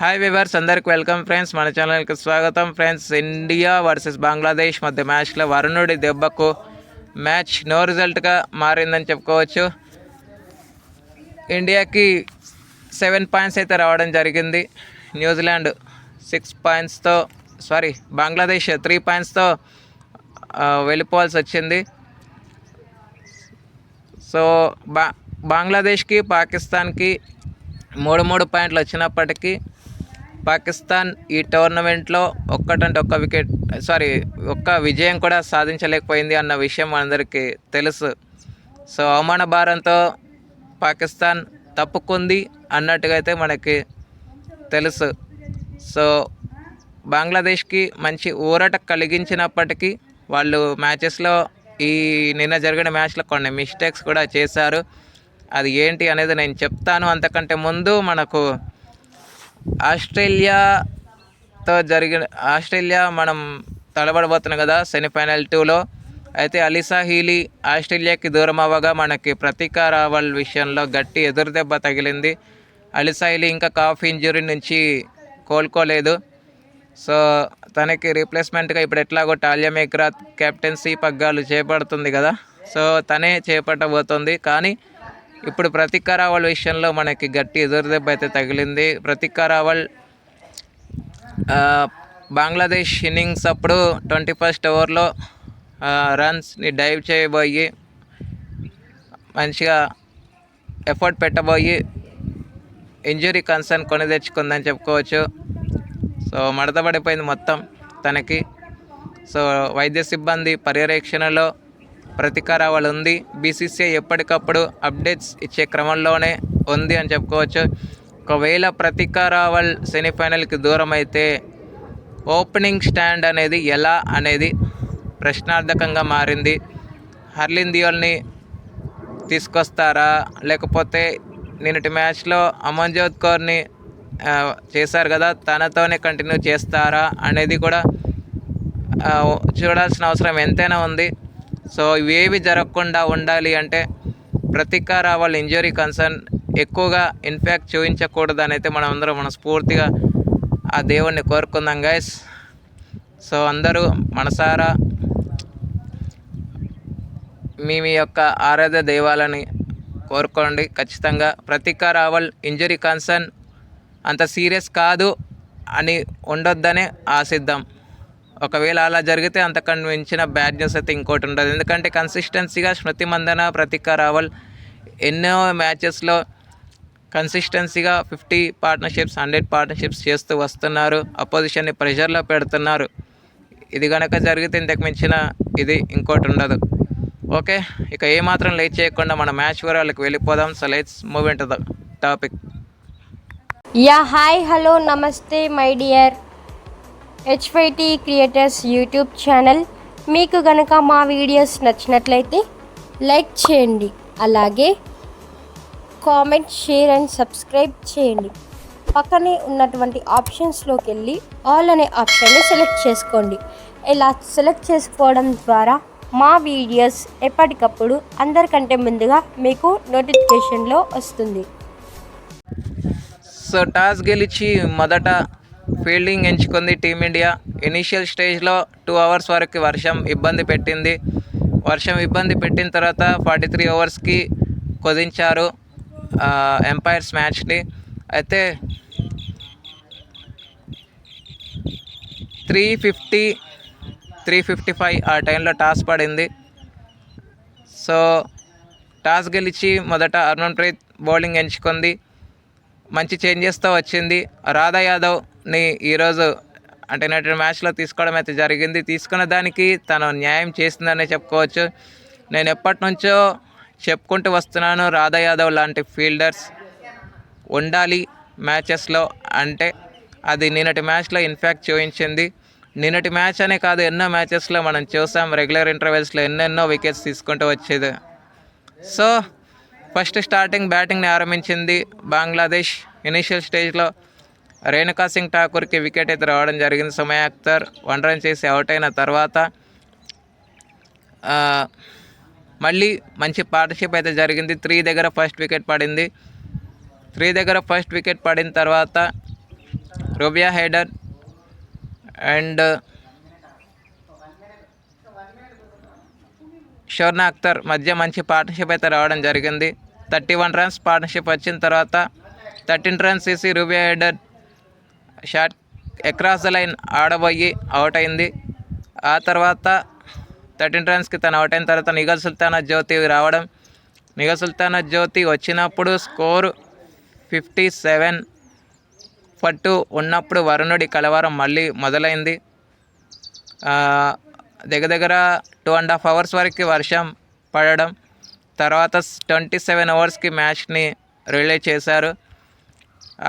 Hi viewers అందరికి welcome friends మన ఛానల్కి స్వాగతం. ఫ్రెండ్స్ ఇండియా వర్సెస్ బంగ్లాదేశ్ మధ్య మ్యాచ్లో వరుణుడి దెబ్బకు మ్యాచ్ నో రిజల్ట్గా మారిందని చెప్పుకోవచ్చు. ఇండియాకి సెవెన్ పాయింట్స్ అయితే రావడం జరిగింది. న్యూజిలాండ్ సిక్స్ పాయింట్స్తో సారీ బంగ్లాదేశ్ త్రీ పాయింట్స్తో వెళ్ళిపోవాల్సి వచ్చింది. సో బా బంగ్లాదేశ్కి పాకిస్తాన్కి మూడు మూడు పాయింట్లు వచ్చినప్పటికీ పాకిస్తాన్ ఈ టోర్నమెంట్లో ఒక్కటంటే ఒక్క వికెట్ సారీ ఒక్క విజయం కూడా సాధించలేకపోయింది అన్న విషయం మనందరికీ తెలుసు. సో అవమాన భారంతో పాకిస్తాన్ తప్పుకుంది అన్నట్టుగా అయితే మనకి తెలుసు. సో బంగ్లాదేశ్కి మంచి ఊరట కలిగించినప్పటికీ వాళ్ళు మ్యాచెస్లో ఈ నిన్న జరిగిన మ్యాచ్లో కొన్ని మిస్టేక్స్ కూడా చేశారు. అది ఏంటి అనేది నేను చెప్తాను. అంతకంటే ముందు మనకు ఆస్ట్రేలియాతో జరిగిన ఆస్ట్రేలియా మనం తడబడబోతున్నాం కదా సెమీఫైనల్ టూలో అయితే అలిసా హీలీ ఆస్ట్రేలియాకి దూరం అవ్వగా మనకి ప్రతీకా రావల్ విషయంలో గట్టి ఎదురుదెబ్బ తగిలింది. అలిసా హీలీ ఇంకా కాఫ్ ఇంజురీ నుంచి కోలుకోలేదు. సో తనకి రీప్లేస్మెంట్గా ఇప్పుడు ఎట్లాగో టాలియా మేక్రాత్ కెప్టెన్సీ పగ్గాలు చేపడుతుంది కదా. సో తనే చేపట్టబోతుంది. కానీ ఇప్పుడు ప్రతీక్ రావల్ విషయంలో మనకి గట్టి ఎదురుదెబ్బ అయితే తగిలింది. ప్రతీక్ రావల్ బంగ్లాదేశ్ ఇన్నింగ్స్ అప్పుడు ట్వంటీ ఫస్ట్ ఓవర్లో రన్స్ని డైవ్ చేయబోయి మంచిగా ఎఫర్ట్ పెట్టబోయి ఇంజురీ కన్సర్న్ కొని తెచ్చుకుందని చెప్పుకోవచ్చు. సో మడతపడిపోయింది మొత్తం తనకి. సో వైద్య సిబ్బంది పర్యవేక్షణలో ప్రతికారావళి ఉంది. బీసీసీఐ ఎప్పటికప్పుడు అప్డేట్స్ ఇచ్చే క్రమంలోనే ఉంది అని చెప్పుకోవచ్చు. ఒకవేళ ప్రతికారావల్ సెమీఫైనల్కి దూరం అయితే ఓపెనింగ్ స్టాండ్ అనేది ఎలా అనేది ప్రశ్నార్థకంగా మారింది. హర్లిన్ దియోల్ని తీసుకొస్తారా? లేకపోతే నిన్నటి మ్యాచ్లో అమన్జోత్ కౌర్ని చేశారు కదా తనతోనే కంటిన్యూ చేస్తారా అనేది కూడా చూడాల్సిన అవసరం ఎంతైనా ఉంది. సో ఇవేవి జరగకుండా ఉండాలి అంటే ప్రతీకార వాళ్ళ ఇంజరీ కన్సర్న్ ఎక్కువగా ఇన్ఫ్యాక్ట్ చూపించకూడదని అయితే మనం అందరం మనస్ఫూర్తిగా ఆ దేవుణ్ణి కోరుకుందాం గైస్ సో అందరూ మనసారా మీ మీ యొక్క ఆరాధ్య దైవాలని కోరుకోండి. ఖచ్చితంగా ప్రతీకార రావల్ ఇంజరీ కన్సర్న్ అంత సీరియస్ కాదు అని ఉండొద్దనే ఆశిద్దాం. ఒకవేళ అలా జరిగితే అంతకన్నా మించిన బ్యాడ్ న్యూస్ అయితే ఇంకోటి ఉండదు. ఎందుకంటే కన్సిస్టెన్సీగా స్మృతి మందన ప్రతిక రావల్ ఎన్నో మ్యాచెస్లో కన్సిస్టెన్సీగా ఫిఫ్టీ పార్ట్నర్షిప్స్ హండ్రెడ్ పార్ట్నర్షిప్స్ చేస్తూ వస్తున్నారు. అపోజిషన్ని ప్రెషర్లో పెడుతున్నారు. ఇది కనుక జరిగితే ఇంతకు మించిన ఇది ఇంకోటి ఉండదు. ఓకే ఇక ఏమాత్రం లేట్ చేయకుండా మన మ్యాచ్ వివరాలకు వెళ్ళిపోదాం. So let's move in topic yeah hi hello నమస్తే my dear HYT creators YouTube channel మీకు గనక మా వీడియోస్ నచ్చినట్లయితే లైక్ చేయండి. అలాగే కామెంట్ షేర్ అండ్ సబ్స్క్రైబ్ చేయండి. పక్కనే ఉన్నటువంటి ఆప్షన్స్లోకి వెళ్ళి ఆల్ అనే ఆప్షన్ని సెలెక్ట్ చేసుకోండి. ఇలా సెలెక్ట్ చేసుకోవడం ద్వారా మా వీడియోస్ ఎప్పటికప్పుడు అందరికంటే ముందుగా మీకు నోటిఫికేషన్లో వస్తుంది. సో టాస్ గెలిచి మొదట ఫీల్డింగ్ ఎంచుకుంది టీమిండియా. ఇనీషియల్ స్టేజ్లో టూ అవర్స్ వరకు వర్షం ఇబ్బంది పెట్టింది. వర్షం ఇబ్బంది పెట్టిన తర్వాత ఫార్టీ త్రీ అవర్స్కి కుదించారు ఎంపైర్స్ మ్యాచ్ని. అయితే three fifty three fifty five ఆ టైంలో టాస్ పడింది. సో టాస్ గెలిచి మొదట హర్మన్ప్రీత్ బౌలింగ్ ఎంచుకుంది. మంచి చేంజెస్తో వచ్చింది. రాధా యాదవ్ని ఈరోజు అంటే నేటి మ్యాచ్లో తీసుకోవడం అయితే జరిగింది. తీసుకున్న దానికి తను న్యాయం చేసిందనే చెప్పుకోవచ్చు. నేను ఎప్పటి నుంచో చెప్పుకుంటూ వస్తున్నాను రాధా యాదవ్ లాంటి ఫీల్డర్స్ ఉండాలి మ్యాచెస్లో అంటే అది నిన్నటి మ్యాచ్లో ఇన్ఫ్యాక్ట్ చూపించింది. నిన్నటి మ్యాచ్ అనే కాదు ఎన్నో మ్యాచెస్లో మనం చూసాం. రెగ్యులర్ ఇంటర్వెల్స్లో ఎన్నెన్నో వికెట్స్ తీసుకుంటూ వచ్చేది. సో ఫస్ట్ స్టార్టింగ్ బ్యాటింగ్ని ఆరంభించింది బంగ్లాదేశ్. ఇనీషియల్ స్టేజ్లో రేణుకా సింగ్ ఠాకూర్కి వికెట్ అయితే రావడం జరిగింది సుమయ అఖ్తర్. వన్ రన్ చేసి అవుట్ అయిన తర్వాత మళ్ళీ మంచి పార్ట్నర్షిప్ అయితే జరిగింది. త్రీ దగ్గర ఫస్ట్ వికెట్ పడింది. త్రీ దగ్గర ఫస్ట్ వికెట్ పడిన తర్వాత రుబియా హైడర్ అండ్ షోర్నా అఖ్తర్ మధ్య మంచి పార్ట్నర్షిప్ అయితే రావడం జరిగింది. థర్టీ వన్ రన్స్ పార్ట్నర్షిప్ వచ్చిన తర్వాత థర్టీన్ రన్స్ తీసి Rubya Haider shot across the line ఆడబోయి out అయింది. ఆ తర్వాత థర్టీన్ రన్స్కి తను అవుట్ అయిన తర్వాత నిఘా సుల్తానా జ్యోతి రావడం. నిగల్ సుల్తానా జ్యోతి వచ్చినప్పుడు స్కోరు ఫిఫ్టీ సెవెన్. పట్టు ఉన్నప్పుడు వరుణుడి కలవరం మళ్ళీ మొదలైంది. దగ్గర దగ్గర టూ అండ్ హాఫ్ అవర్స్ వరకు వర్షం పడడం తర్వాత ట్వంటీ సెవెన్ అవర్స్కి మ్యాచ్ని రిలే చేశారు.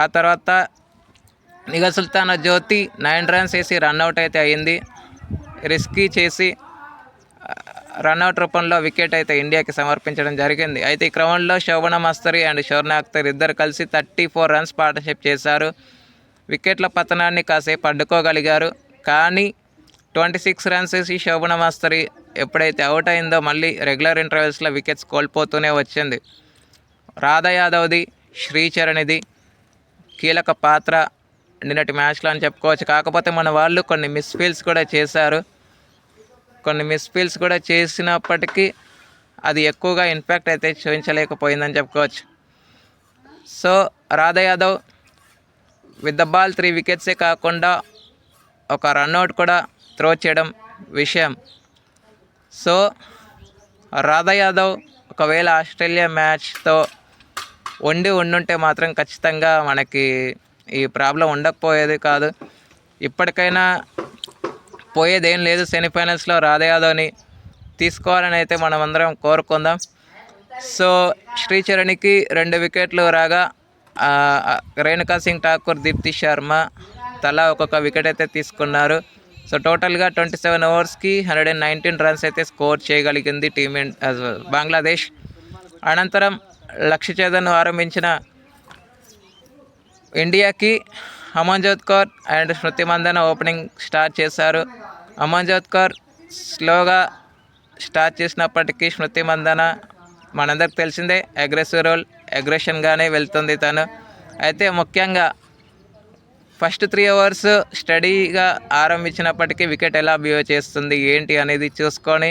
ఆ తర్వాత నిగ సుల్తానా జ్యోతి నైన్ రన్స్ వేసి రన్అట్ అయితే అయింది. రిస్కీ చేసి రన్అట్ రూపంలో వికెట్ అయితే ఇండియాకి సమర్పించడం జరిగింది. అయితే ఈ క్రమంలో శోభన మస్తరి అండ్ షోర్నా అఖ్తర్ ఇద్దరు కలిసి థర్టీ ఫోర్ రన్స్ పార్ట్నర్షిప్ చేశారు వికెట్ల పతనాన్ని కాసేపు అడ్డుకోగలిగారు. కానీ ట్వంటీ సిక్స్ రన్స్ వేసి శోభన మాస్తరి ఎప్పుడైతే అవుట్ అయిందో మళ్ళీ రెగ్యులర్ ఇంటర్వెల్స్లో వికెట్స్ కోల్పోతూనే వచ్చింది. రాధా యాదవ్ది శ్రీచరణిది కీలక పాత్ర నిన్నటి మ్యాచ్లో అని చెప్పుకోవచ్చు. కాకపోతే మన వాళ్ళు కొన్ని మిస్ఫీల్స్ కూడా చేశారు. కొన్ని మిస్ఫీల్స్ కూడా చేసినప్పటికీ అది ఎక్కువగా ఇంపాక్ట్ అయితే చూపించలేకపోయిందని చెప్పుకోవచ్చు. So Radha Yadav with the ball three వికెట్సే కాకుండా ఒక రన్అట్ కూడా త్రో చేయడం విషయం. సో రాధా యాదవ్ ఒకవేళ ఆస్ట్రేలియా మ్యాచ్తో వండి ఉండుంటే మాత్రం ఖచ్చితంగా మనకి ఈ ప్రాబ్లం ఉండకపోయేది కాదు. ఇప్పటికైనా పోయేదేం లేదు. సెమీఫైనల్స్లో రాధా యాదవ్ని తీసుకోవాలని అయితే మనం అందరం కోరుకుందాం. సో శ్రీచరణికి రెండు వికెట్లు రాగా రేణుకా సింగ్ ఠాకూర్ దీప్తి శర్మ తలా ఒక్కొక్క వికెట్ అయితే తీసుకున్నారు. సో టోటల్గా ట్వంటీ సెవెన్ ఓవర్స్కి హండ్రెడ్ అండ్ నైన్టీన్ రన్స్ అయితే స్కోర్ చేయగలిగింది టీమ్ బంగ్లాదేశ్ అనంతరం లక్ష్య చేదన్ ఆరంభించిన ఇండియాకి Amanjot Kaur and Smriti Mandhana opening start చేశారు. అమన్జోత్ కౌర్ స్లోగా స్టార్ట్ చేసినప్పటికీ స్మృతి మందన మనందరికి తెలిసిందే అగ్రెసివ్ రోల్ అగ్రెషన్గానే వెళ్తుంది తను. అయితే ముఖ్యంగా ఫస్ట్ త్రీ అవర్స్ స్టడీగా ఆరంభించినప్పటికీ వికెట్ ఎలా బిహేవ్ చేస్తుంది ఏంటి అనేది చూసుకొని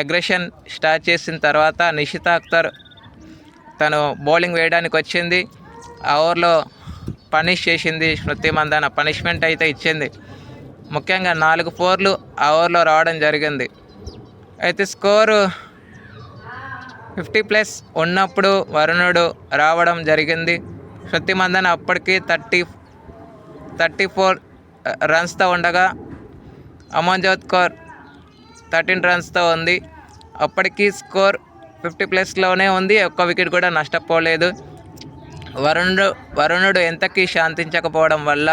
అగ్రెషన్ స్టార్ట్ చేసిన తర్వాత నిషితా అఖ్తర్ తను బౌలింగ్ వేయడానికి వచ్చింది. ఆ ఓవర్లో పనిష్ చేసింది స్మృతి మందాన. పనిష్మెంట్ అయితే ఇచ్చింది. ముఖ్యంగా నాలుగు ఫోర్లు ఆ ఓవర్లో రావడం జరిగింది. అయితే స్కోరు ఫిఫ్టీ ప్లస్ ఉన్నప్పుడు వరుణుడు రావడం జరిగింది. శృతి మందన్ అప్పటికి థర్టీ థర్టీ ఫోర్ రన్స్తో ఉండగా అమన్జోత్ కౌర్ థర్టీన్ రన్స్తో ఉంది. అప్పటికీ స్కోర్ ఫిఫ్టీ ప్లస్లోనే ఉంది. ఒక్క వికెట్ కూడా నష్టపోలేదు. వరుణుడు వరుణుడు ఎంతకీ శాంతించకపోవడం వల్ల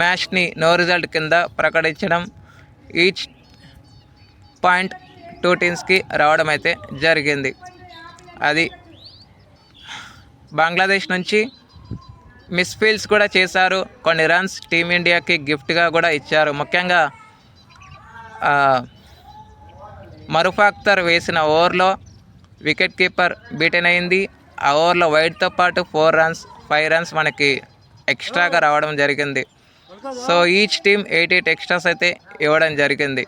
మ్యాచ్ని నో రిజల్ట్ కింద ప్రకటించడం ఈచ్ పాయింట్ టూ టీమ్స్కి రావడం అయితే జరిగింది. అది బంగ్లాదేశ్ నుంచి మిస్ఫీల్స్ కూడా చేశారు. కొన్ని రన్స్ టీమిండియాకి గిఫ్ట్గా కూడా ఇచ్చారు. ముఖ్యంగా మరుఫాక్తర్ మరుఫ్ అఖ్తర్ వేసిన ఓవర్లో వికెట్ కీపర్ బీటెన్ అయింది. ఆ ఓవర్లో వైడ్తో పాటు ఫోర్ రన్స్ ఫైవ్ రన్స్ మనకి ఎక్స్ట్రాగా రావడం జరిగింది. So each team eight eight extras అయితే ఇవ్వడం జరిగింది.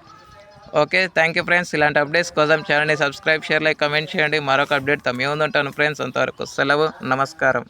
Okay thank you friends. ఇలాంటి అప్డేట్స్ కోసం ఛానల్ని సబ్స్క్రైబ్ షేర్ లైక్ కమెంట్ చేయండి. మరొక అప్డేట్ తమ ఉంటాను ఫ్రెండ్స్. అంతవరకు సెలవు నమస్కారం.